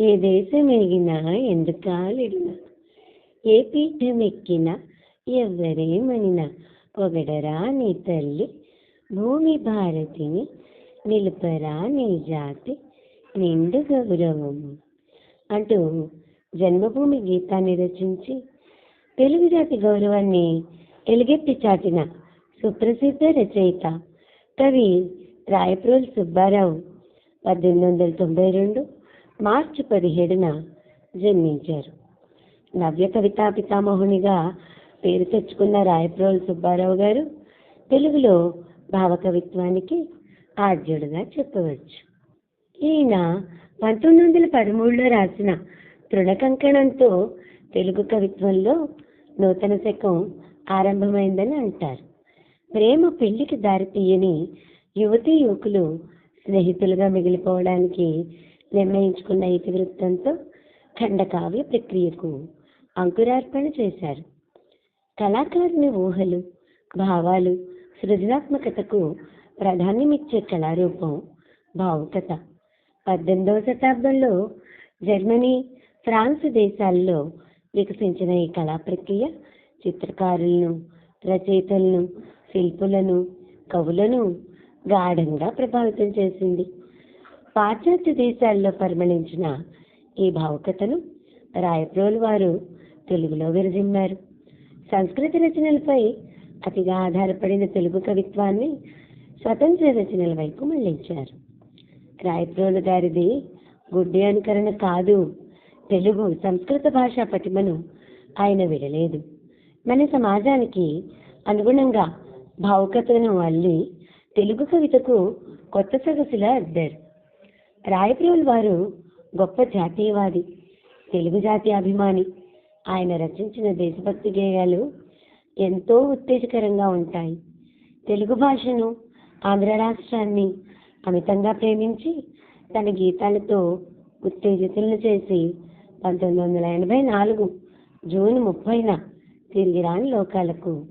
ఏ దేశమెగినా ఎందుకాలిడినా ఏ పీఠమెక్కినా ఎవ్వరేమనినా పొగడరా నీ తల్లి? భూమి భారతిని నిలుపరా నీ జాతి? నిండు గౌరవం అంటూ జన్మభూమి గీతాన్ని రచించి తెలుగు జాతి గౌరవాన్ని ఎలుగెత్తి చాటిన సుప్రసిద్ధ రచయిత కవి రాయప్రోల్ సుబ్బారావు. పద్దెనిమిది వందల తొంభై రెండు మార్చి పదిహేడున జన్మించారు. నవ్య కవితా పితామహునిగా పేరు తెచ్చుకున్న రాయప్రోలు సుబ్బారావు గారు తెలుగులో భావకవిత్వానికి ఆద్యుడుగా చెప్పవచ్చు. ఈయన పంతొమ్మిది వందల పదమూడులో రాసిన తృణకంకణంతో తెలుగు కవిత్వంలో నూతన శకం ఆరంభమైందని అంటారు. ప్రేమ పెళ్ళికి దారితీయని యువతీ యువకులు స్నేహితులుగా మిగిలిపోవడానికి నిర్ణయించుకున్న ఇతివృత్తంతో ఖండకావ్య ప్రక్రియకు అంకురార్పణ చేశారు. కళాకారుని ఊహలు భావాలు సృజనాత్మకతకు ప్రాధాన్యమిచ్చే కళారూపం భావుకత. పద్దెనిమిదవ శతాబ్దంలో జర్మనీ ఫ్రాన్స్ దేశాల్లో వికసించిన ఈ కళా ప్రక్రియ చిత్రకారులను రచయితలను శిల్పులను కవులను గాఢంగా ప్రభావితం చేసింది. పాశ్చాత్య దేశాల్లో పరిమళించిన ఈ భావుకథను రాయప్రోలు వారు తెలుగులో విరజిమ్మారు. సంస్కృత రచనలపై అతిగా ఆధారపడిన తెలుగు కవిత్వాన్ని స్వతంత్ర రచనల వైపు మళ్ళించారు. రాయప్రోలు గారిది గుడ్డి అనుకరణ కాదు తెలుగు సంస్కృత భాషా పటిమను ఆయన విడలేదు. మన సమాజానికి అనుగుణంగా భావుకతను అల్లి తెలుగు కవితకు కొత్త సొగసులా అద్దారు. రాయప్రోలు వారు గొప్ప జాతీయవాది తెలుగు జాతి అభిమాని. ఆయన రచించిన దేశభక్తి గేయాలు ఎంతో ఉత్తేజకరంగా ఉంటాయి. తెలుగు భాషను ఆంధ్ర రాష్ట్రాన్ని అమితంగా ప్రేమించి తన గీతాలతో ఉత్తేజితులను చేసి పంతొమ్మిది వందల ఎనభై నాలుగు జూన్ ముప్పైన తిరిగి రాని లోకాలకు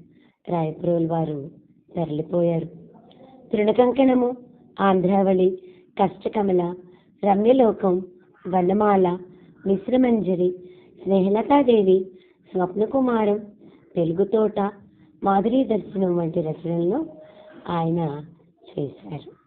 రాయప్రోల్ వారు తరలిపోయారు. తృణకంకణము ఆంధ్రావళి కష్టకమల రమ్యలోకం వనమాల మిశ్రమంజరి స్నేహలతాదేవి స్వప్నకుమారం తెలుగు తోట దర్శనం వంటి రచనలను ఆయన చేశారు.